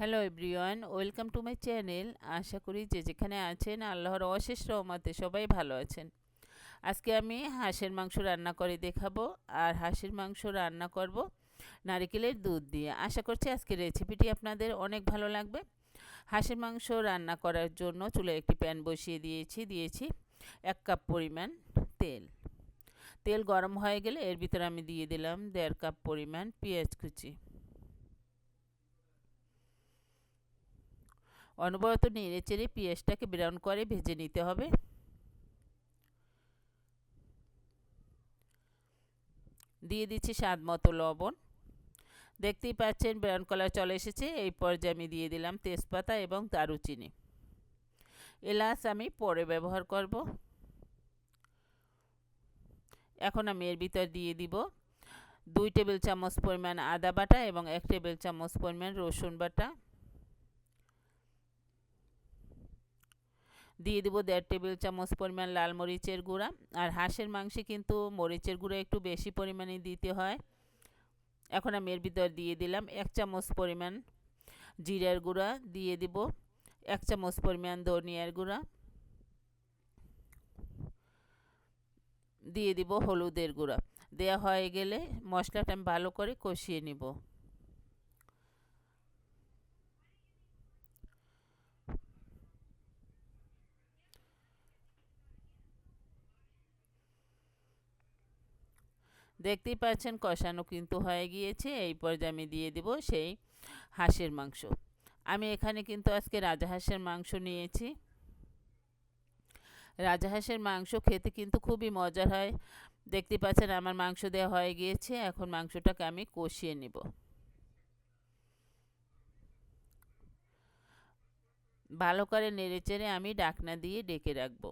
Hello everyone welcome to my channel আশা করি যে যেখানে আছেন, আল্লাহর অশেষ রহমতে সবাই ভালো আছেন। আজকে আমি হাঁসের মাংস রান্না করে দেখাবো। আর হাঁসের মাংস রান্না করব নারিকেলের দুধ দিয়ে। আশা করছি আজকে রেসিপিটি আপনাদের অনেক ভালো লাগবে। হাঁসের মাংস রান্না করার জন্য চুলে একটি প্যান বসিয়ে দিয়েছি। দিয়েছি এক কাপ পরিমাণ তেল। তেল গরম হয়ে গেলে এর ভিতরে আমি দিয়ে দিলাম দেড় কাপ পরিমাণ পেঁয়াজ কুচি। অনবরত নেড়ে চেড়ে পেঁয়াজটাকে ব্রাউন করে ভেজে নিতে হবে। দিয়ে দিচ্ছি স্বাদ মতো লবণ। দেখতেই পাচ্ছেন ব্রাউন কালার চলে এসেছে। এই পর্যায়ে আমি দিয়ে দিলাম তেজপাতা এবং দারুচিনি। এলাচ আমি পরে ব্যবহার করব। এখন আমি এর ভিতর দিয়ে দিব দুই টেবিল চামচ পরিমাণ আদা বাটা এবং এক টেবিল চামচ পরিমাণ রসুন বাটা। দিয়ে দেবো দেড় টেবিল চামচ পরিমাণ লাল মরিচের গুঁড়া। আর হাঁসের মাংসে কিন্তু মরিচের গুঁড়া একটু বেশি পরিমাণে দিতে হয়। এখন আমি এর ভিতর দিয়ে দিলাম এক চামচ পরিমাণ জিরার গুঁড়া, দিয়ে দিব এক চামচ পরিমাণ ধনিয়ার গুঁড়া। দিয়ে দিব হলুদের গুঁড়া। দেয়া হয়ে গেলে মশলাটা আমি ভালো করে কষিয়ে নিব। দেখতেই পাচ্ছেন কষানো কিন্তু হয়ে গিয়েছে। এই পর্যায়ে আমি দিয়ে দিব সেই হাঁসের মাংস। আমি এখানে কিন্তু আজকে রাজাহাঁসের মাংস নিয়েছি। রাজাহাঁসের মাংস খেতে কিন্তু খুবই মজার হয়। দেখতে পাচ্ছেন আমার মাংস দেওয়া হয়ে গিয়েছে। এখন মাংসটাকে আমি কষিয়ে নেব। ভালো করে নেড়ে চেড়ে আমি ডাকনা দিয়ে ডেকে রাখব।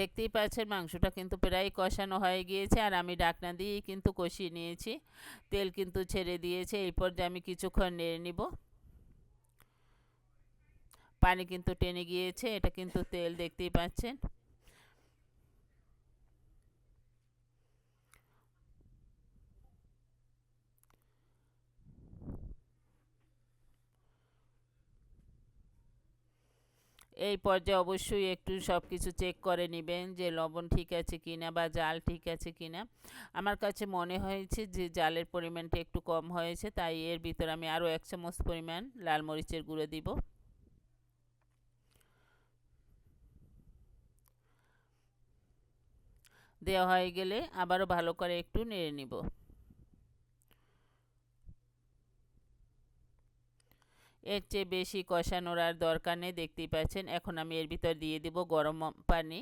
দেখতেই পাচ্ছেন মাংসটা কিন্তু প্রায় কষানো হয়ে গিয়েছে। আর আমি ডাকনা দিয়েই কিন্তু কষিয়ে নিয়েছি। তেল কিন্তু ছেড়ে দিয়েছে। এই পর্যায়ে আমি কিছুক্ষণ নেড়ে নিব। পানি কিন্তু টেনে গিয়েছে। এটা কিন্তু তেল দেখতেই পাচ্ছেন। এই পর্যায়ে অবশ্যই একটু সব কিছু চেক করে নেবেন যে লবণ ঠিক আছে কি না বা জাল ঠিক আছে কি না আমার কাছে মনে হয়েছে যে জালের পরিমাণটা একটু কম হয়েছে, তাই এর ভিতরে আমি আরও এক চামচ পরিমাণ লাল মরিচের গুঁড়ো দিব। দেওয়া হয়ে গেলে আবারও ভালো করে একটু নেড়ে নিব। এর চেয়ে বেশি কষানোর আর দরকার নেই, দেখতেই পাচ্ছেন। এখন আমি এর ভিতর দিয়ে দিব গরম পানি।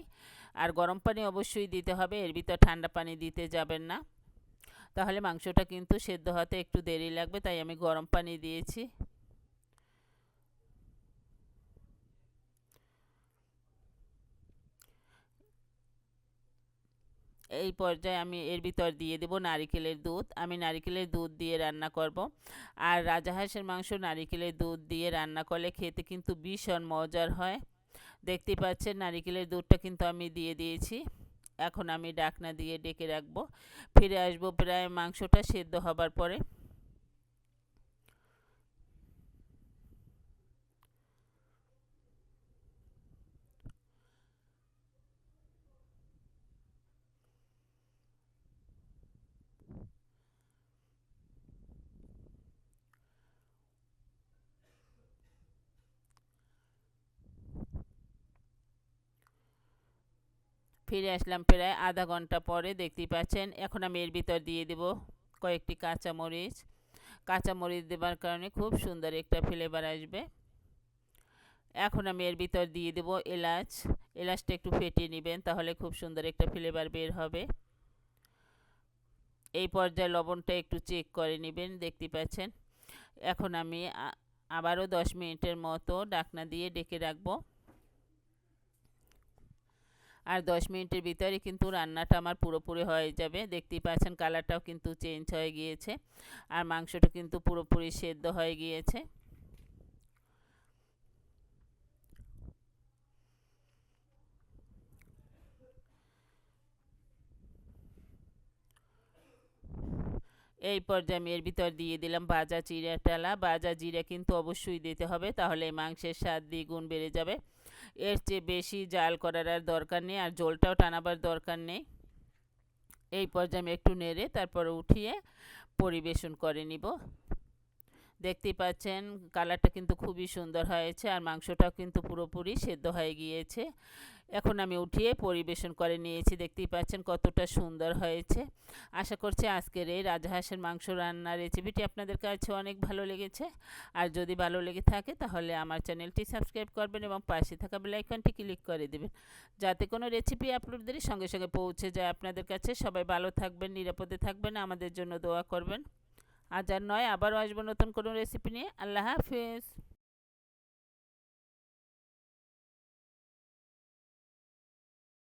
আর গরম পানি অবশ্যই দিতে হবে, এর ভিতর ঠান্ডা পানি দিতে যাবেন না। তাহলে মাংসটা কিন্তু সেদ্ধ হতে একটু দেরি লাগবে, তাই আমি গরম পানি দিয়েছি। এই পর্যায়ে আমি এর ভিতর দিয়ে দেব নারিকেলের দুধ। আমি নারিকেলের দুধ দিয়ে রান্না করব। আর রাজাহাঁসের মাংস নারিকেলের দুধ দিয়ে রান্না করলে খেতে কিন্তু ভীষণ মজার হয়। দেখতে পাচ্ছেন নারিকেলের দুধটা কিন্তু আমি দিয়ে দিয়েছি। এখন আমি ডাকনা দিয়ে ডেকে রাখব। ফিরে আসব প্রায় মাংসটা সেদ্ধ হবার পরে। ফিরে আসলাম প্রায় আধা ঘণ্টা পরে, দেখতেই পাচ্ছেন, এখন আমি এর ভিতর দিয়ে দেব কয়েকটি কাঁচামরিচ। কাঁচামরিচ দেবার কারণে খুব সুন্দর একটা ফ্লেভার আসবে। এখন আমি এর ভিতর দিয়ে দেব এলাচ। এলাচটা একটু ফেটিয়ে নেবেন, তাহলে খুব সুন্দর একটা ফ্লেভার বের হবে। এই পর্যায়ে লবণটা একটু চেক করে নেবেন দেখতে পাচ্ছেন। এখন আমি আবারও দশ মিনিটের মতো ডাকনা দিয়ে ডেকে রাখব। আর 10 মিনিটের ভিতরে কিন্তু রান্নাটা আমার পুরোপুরি হয়ে যাবে। দেখতেই পাচ্ছেন কালারটাও কিন্তু চেঞ্জ হয়ে গিয়েছে আর মাংসটা কিন্তু পুরোপুরি সেদ্ধ হয়ে গিয়েছে। এই পর্যায়ে আমি এর ভিতর দিয়ে দিলাম বাজা জিরা টালা। বাজা জিরা কিন্তু অবশ্যই দিতে হবে, তাহলে মাংসের স্বাদ দ্বিগুণ বেড়ে যাবে। এর চেয়ে বেশি জাল করার আর দরকার নেই, আর জলটাও টানাবার দরকার নেই। এই পর্যায়ে আমি একটু নেড়ে তারপর উঠিয়ে পরিবেশন করে নিব। দেখতেই পাচ্ছেন, কালারটা কিন্তু খুবই সুন্দর হয়েছে, আর মাংসটাও কিন্তু পুরোপুরি সেদ্ধ হয়ে গিয়েছে। এখন আমি উঠিয়ে পরিবেশন করে নিয়েছি, দেখতেই পাচ্ছেন কতটা সুন্দর হয়েছে। আশা করছি আজকের এই রাজহাঁসের মাংস রান্নার রেসিপিটি আপনাদের কাছে অনেক ভালো লেগেছে। আর যদি ভালো লেগে থাকে তাহলে আমার চ্যানেলটি সাবস্ক্রাইব করবেন এবং পাশে থাকা বেলাইকনটি ক্লিক করে দেবেন। যাতে কোনো রেসিপি আপলোডদেরই সঙ্গে সঙ্গে পৌঁছে যায় আপনাদের কাছে। সবাই ভালো থাকবেন, নিরাপদে থাকবেন, আমাদের জন্য দোয়া করবেন। আজ আর নয়, আবারও আসব নতুন কোনো রেসিপি নিয়ে। আল্লাহ হাফিজ।